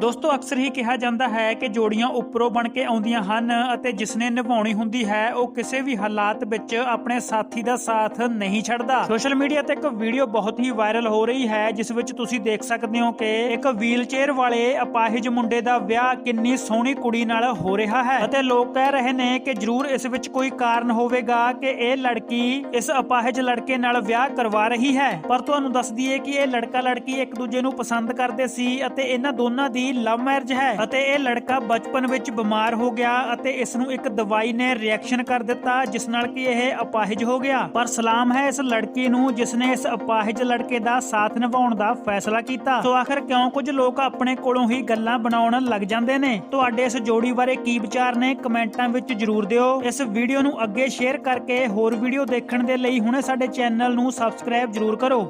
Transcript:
ਦੋਸਤੋ, ਅਕਸਰ ਹੀ ਕਿਹਾ ਜਾਂਦਾ ਹੈ ਕਿ ਜੋੜੀਆਂ ਉੱਪਰੋਂ ਬਣ ਕੇ ਆਉਂਦੀਆਂ ਹਨ ਅਤੇ ਜਿਸਨੇ ਨਿਭਾਉਣੀ ਹੁੰਦੀ ਹੈ, ਉਹ ਕਿਸੇ ਵੀ ਹਾਲਾਤ ਵਿੱਚ ਆਪਣੇ ਸਾਥੀ ਦਾ ਸਾਥ ਨਹੀਂ ਛੱਡਦਾ। ਸੋਸ਼ਲ ਮੀਡੀਆ ਤੇ ਇੱਕ ਵੀਡੀਓ ਬਹੁਤ ਹੀ ਵਾਇਰਲ ਹੋ ਰਹੀ ਹੈ, ਜਿਸ ਵਿੱਚ ਤੁਸੀਂ ਦੇਖ ਸਕਦੇ ਹੋ ਕਿ ਇੱਕ ਵੀਲਚੇਅਰ ਵਾਲੇ ਅਪਾਹਿਜ ਮੁੰਡੇ ਦਾ ਵਿਆਹ ਕਿੰਨੀ ਸੋਹਣੀ ਕੁੜੀ ਨਾਲ ਹੋ ਰਿਹਾ ਹੈ ਅਤੇ ਲੋਕ ਕਹਿ ਰਹੇ ਨੇ ਕਿ ਜ਼ਰੂਰ ਇਸ ਵਿੱਚ ਕੋਈ ਕਾਰਨ ਹੋਵੇਗਾ ਕਿ ਇਹ ਲੜਕੀ ਇਸ ਅਪਾਹਿਜ ਲੜਕੇ ਨਾਲ ਵਿਆਹ ਕਰਵਾ ਰਹੀ ਹੈ। ਪਰ ਤੁਹਾਨੂੰ ਦੱਸ ਦਈਏ ਕਿ ਇਹ ਲੜਕਾ ਲੜਕੀ ਇੱਕ ਦੂਜੇ ਨੂੰ ਪਸੰਦ ਕਰਦੇ ਸੀ ਅਤੇ ਇਹਨਾਂ ਦੋਨਾਂ ਦੀ ਦੀ ਲਵ ਮੈਰਿਜ ਹੈ ਅਤੇ ਇਹ ਲੜਕਾ ਬਚਪਨ ਵਿੱਚ ਬਿਮਾਰ ਹੋ ਗਿਆ ਅਤੇ ਇਸ ਨੂੰ ਇੱਕ ਦਵਾਈ ਨੇ ਰਿਐਕਸ਼ਨ ਕਰ ਦਿੱਤਾ, ਜਿਸ ਨਾਲ ਕਿ ਇਹ ਅਪਾਹਿਜ ਹੋ ਗਿਆ। ਪਰ ਸਲਾਮ ਹੈ ਇਸ ਲੜਕੀ ਨੂੰ ਜਿਸ ਨੇ ਇਸ ਅਪਾਹਿਜ ਲੜਕੇ ਦਾ ਸਾਥ ਨਿਭਾਉਣ ਦਾ ਫੈਸਲਾ ਕੀਤਾ। ਸੋ ਆਖਰ ਕਿਉਂ ਕੁਝ ਲੋਕ ਆਪਣੇ ਕੋਲੋਂ ਹੀ ਗੱਲਾਂ ਬਣਾਉਣ ਲੱਗ ਜਾਂਦੇ ਨੇ? ਤੁਹਾਡੇ ਇਸ ਜੋੜੀ ਬਾਰੇ ਕੀ ਵਿਚਾਰ ਨੇ? ਕਮੈਂਟਾਂ ਵਿੱਚ ਜਰੂਰ ਦਿਓ। ਇਸ ਵੀਡੀਓ ਨੂੰ ਅੱਗੇ ਸ਼ੇਅਰ ਕਰਕੇ ਹੋਰ ਵੀਡੀਓ ਦੇਖਣ ਦੇ ਲਈ ਹੁਣੇ ਸਾਡੇ ਚੈਨਲ ਨੂੰ ਸਬਸਕ੍ਰਾਈਬ ਜਰੂਰ ਕਰੋ।